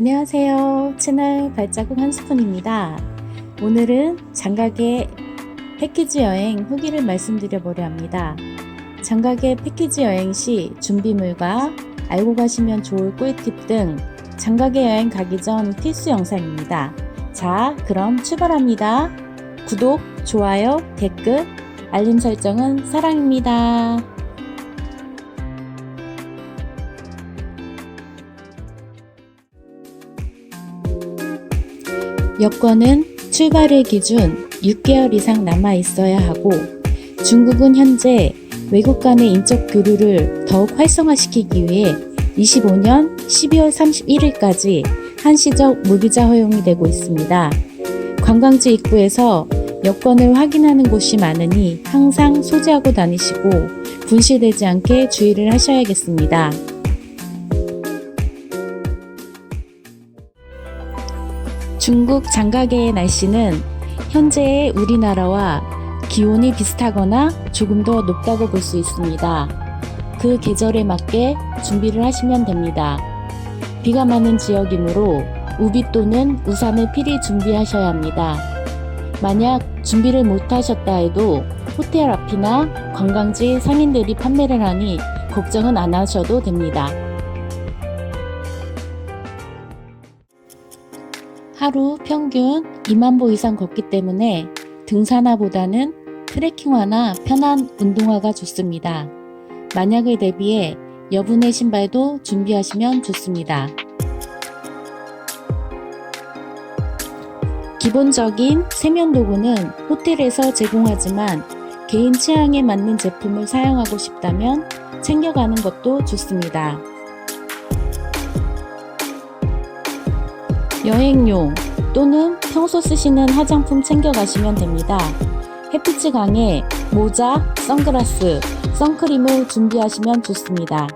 안녕하세요. 채널 발자국 한 스푼입니다. 오늘은 장가계 패키지 여행 후기를 말씀드려 보려 합니다. 장가계 패키지 여행 시 준비물과 알고 가시면 좋을 꿀팁 등 장가계 여행 가기 전 필수 영상입니다. 자, 그럼 출발합니다. 구독, 좋아요, 댓글, 알림 설정은 사랑입니다. 여권은 출발일 기준 6개월 이상 남아 있어야 하고 중국은 현재 외국 간의 인적 교류를 더욱 활성화시키기 위해 25년 12월 31일까지 한시적 무비자 허용이 되고 있습니다. 관광지 입구에서 여권을 확인하는 곳이 많으니 항상 소지하고 다니시고 분실되지 않게 주의를 하셔야겠습니다. 중국 장가계의 날씨는 현재의 우리나라와 기온이 비슷하거나 조금 더 높다고 볼 수 있습니다. 그 계절에 맞게 준비를 하시면 됩니다. 비가 많은 지역이므로 우비 또는 우산을 필히 준비하셔야 합니다. 만약 준비를 못 하셨다 해도 호텔 앞이나 관광지 상인들이 판매를 하니 걱정은 안 하셔도 됩니다. 하루 평균 2만 보 이상 걷기 때문에 등산화보다는 트레킹화나 편한 운동화가 좋습니다. 만약을 대비해 여분의 신발도 준비하시면 좋습니다. 기본적인 세면 도구는 호텔에서 제공하지만 개인 취향에 맞는 제품을 사용하고 싶다면 챙겨가는 것도 좋습니다. 여행용 또는 평소 쓰시는 화장품 챙겨가시면 됩니다. 햇빛이 강해 모자, 선글라스, 선크림을 준비하시면 좋습니다.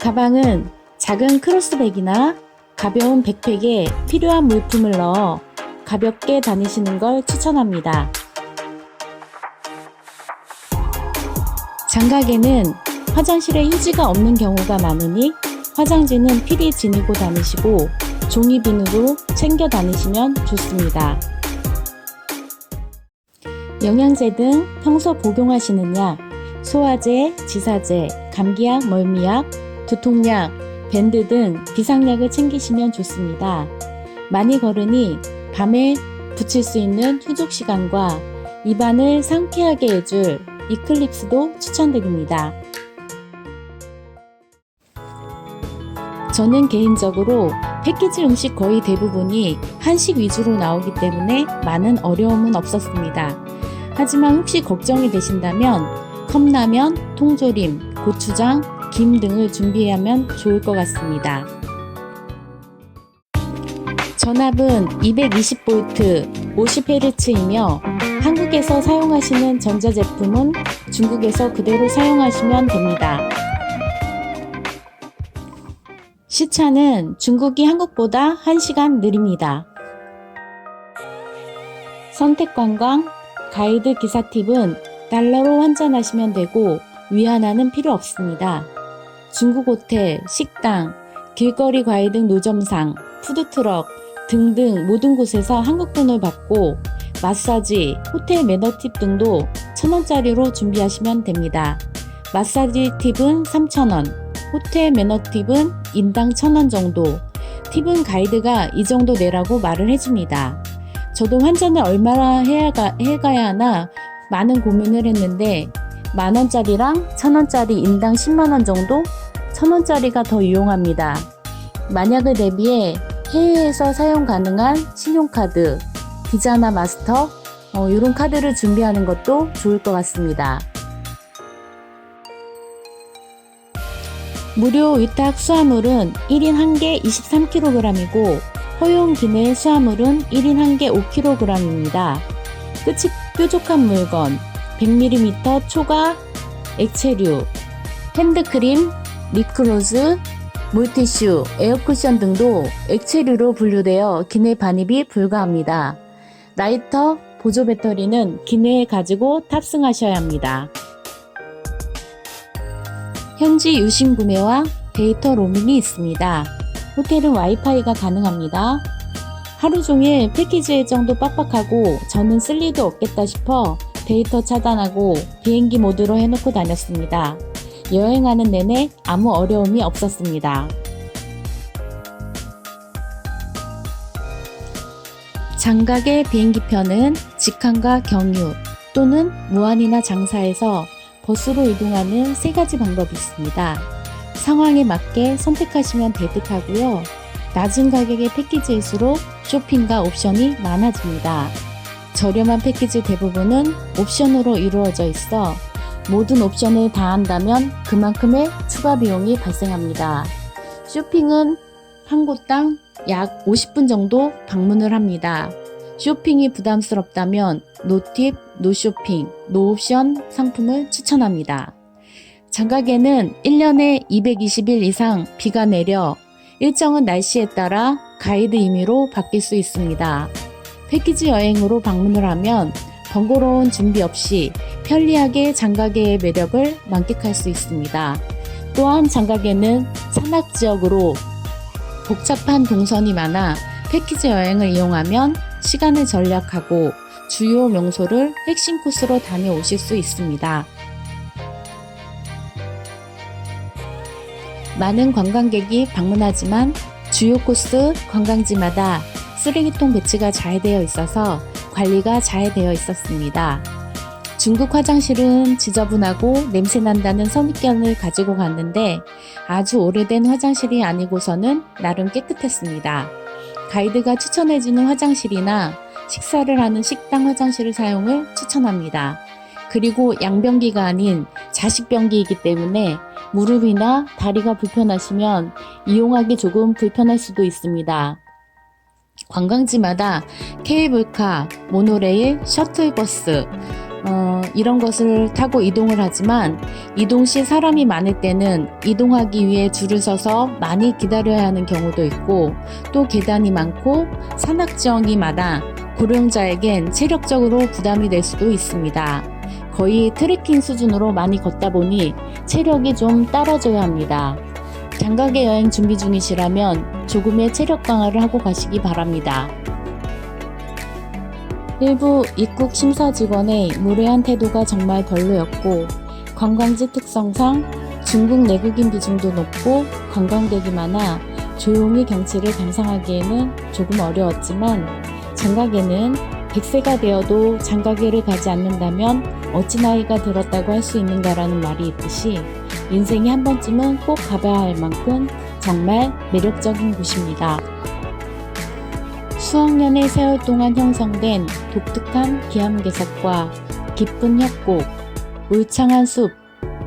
가방은 작은 크로스백이나 가벼운 백팩에 필요한 물품을 넣어 가볍게 다니시는 걸 추천합니다. 장가게는 화장실에 휴지가 없는 경우가 많으니 화장지는 필히 지니고 다니시고 종이 비누로 챙겨 다니시면 좋습니다. 영양제 등 평소 복용하시는 약, 소화제, 지사제, 감기약, 멀미약, 두통약, 밴드 등 비상약을 챙기시면 좋습니다. 많이 걸으니 밤에 붙일 수 있는 휴족 시간과 입안을 상쾌하게 해줄 이클립스도 추천드립니다. 저는 개인적으로 패키지 음식 거의 대부분이 한식 위주로 나오기 때문에 많은 어려움은 없었습니다. 하지만 혹시 걱정이 되신다면 컵라면, 통조림, 고추장, 김 등을 준비하면 좋을 것 같습니다. 전압은 220V 50Hz이며 한국에서 사용하시는 전자제품은 중국에서 그대로 사용하시면 됩니다. 시차는 중국이 한국보다 1시간 느립니다. 선택관광, 가이드 기사 팁은 달러로 환전하시면 되고 위안화는 필요 없습니다. 중국 호텔, 식당, 길거리 과일 등 노점상, 푸드트럭 등등 모든 곳에서 한국 돈을 받고 마사지, 호텔 매너 팁 등도 천원짜리로 준비하시면 됩니다. 마사지 팁은 3,000원, 호텔 매너 팁은 인당 1,000원 정도, 팁은 가이드가 이 정도 내라고 말을 해줍니다. 저도 환전을 얼마나 해야, 가, 해가야 하나 많은 고민을 했는데 만원짜리랑 천원짜리 인당 10만원 정도? 천원짜리가 더 유용합니다. 만약을 대비해 해외에서 사용 가능한 신용카드, 비자나 마스터, 어, 이런 카드를 준비하는 것도 좋을 것 같습니다. 무료 위탁 수화물은 1인 1개 23kg이고 허용 기내 수화물은 1인 1개 5kg입니다. 끝이 뾰족한 물건, 100ml 초과 액체류, 핸드크림, 립글로즈, 물티슈, 에어쿠션 등도 액체류로 분류되어 기내 반입이 불가합니다. 라이터, 보조 배터리는 기내에 가지고 탑승하셔야 합니다. 현지 유심 구매와 데이터 로밍이 있습니다. 호텔은 와이파이가 가능합니다. 하루 종일 패키지 일정도 빡빡하고 저는 쓸 일도 없겠다 싶어 데이터 차단하고 비행기 모드로 해놓고 다녔습니다. 여행하는 내내 아무 어려움이 없었습니다. 장각의 비행기 편은 직항과 경유 또는 무한이나 장사에서 버스로 이동하는 세 가지 방법이 있습니다. 상황에 맞게 선택하시면 대득하고요. 낮은 가격의 패키지일수록 쇼핑과 옵션이 많아집니다. 저렴한 패키지 대부분은 옵션으로 이루어져 있어 모든 옵션을 다 한다면 그만큼의 추가 비용이 발생합니다. 쇼핑은 한 곳당 약 50분 정도 방문을 합니다. 쇼핑이 부담스럽다면 노팁, 노쇼핑, 노옵션 상품을 추천합니다. 장가게는 1년에 220일 이상 비가 내려 일정은 날씨에 따라 가이드 임의로 바뀔 수 있습니다. 패키지 여행으로 방문을 하면 번거로운 준비 없이 편리하게 장가게의 매력을 만끽할 수 있습니다. 또한 장가게는 산악 지역으로 복잡한 동선이 많아 패키지 여행을 이용하면 시간을 절약하고 주요 명소를 핵심 코스로 다녀오실 수 있습니다. 많은 관광객이 방문하지만 주요 코스 관광지마다 쓰레기통 배치가 잘 되어 있어서 관리가 잘 되어 있었습니다. 중국 화장실은 지저분하고 냄새난다는 선입견을 가지고 갔는데 아주 오래된 화장실이 아니고서는 나름 깨끗했습니다. 가이드가 추천해주는 화장실이나 식사를 하는 식당 화장실을 사용을 추천합니다. 그리고 양변기가 아닌 자식변기이기 때문에 무릎이나 다리가 불편하시면 이용하기 조금 불편할 수도 있습니다. 관광지마다 케이블카, 모노레일, 셔틀버스, 어, 이런 것을 타고 이동을 하지만 이동 시 사람이 많을 때는 이동하기 위해 줄을 서서 많이 기다려야 하는 경우도 있고 또 계단이 많고 산악지형이 많아 고령자에겐 체력적으로 부담이 될 수도 있습니다. 거의 트레킹 수준으로 많이 걷다 보니 체력이 좀 따라줘야 합니다. 장가게 여행 준비 중이시라면 조금의 체력 강화를 하고 가시기 바랍니다. 일부 입국 심사 직원의 무례한 태도가 정말 별로였고 관광지 특성상 중국 내국인 비중도 높고 관광객이 많아 조용히 경치를 감상하기에는 조금 어려웠지만 장가게는 100세가 되어도 장가게를 가지 않는다면 어찌 나이가 들었다고 할 수 있는가라는 말이 있듯이 인생에 한 번쯤은 꼭 가봐야 할 만큼 정말 매력적인 곳입니다. 수억 년의 세월 동안 형성된 독특한 기암괴석과 깊은 협곡, 울창한 숲,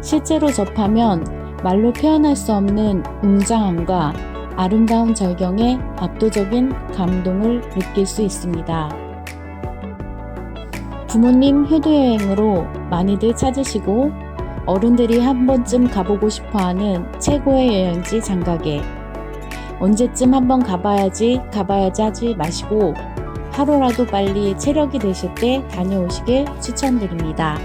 실제로 접하면 말로 표현할 수 없는 웅장함과 아름다운 절경에 압도적인 감동을 느낄 수 있습니다. 부모님 효도여행으로 많이들 찾으시고 어른들이 한 번쯤 가보고 싶어 하는 최고의 여행지 장가게. 언제쯤 한번 가봐야지, 가봐야지 하지 마시고 하루라도 빨리 체력이 되실 때 다녀오시길 추천드립니다.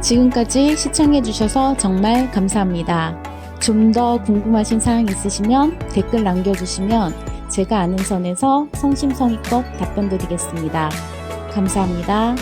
지금까지 시청해주셔서 정말 감사합니다. 좀 더 궁금하신 사항 있으시면 댓글 남겨주시면 제가 아는 선에서 성심성의껏 답변 드리겠습니다. 감사합니다.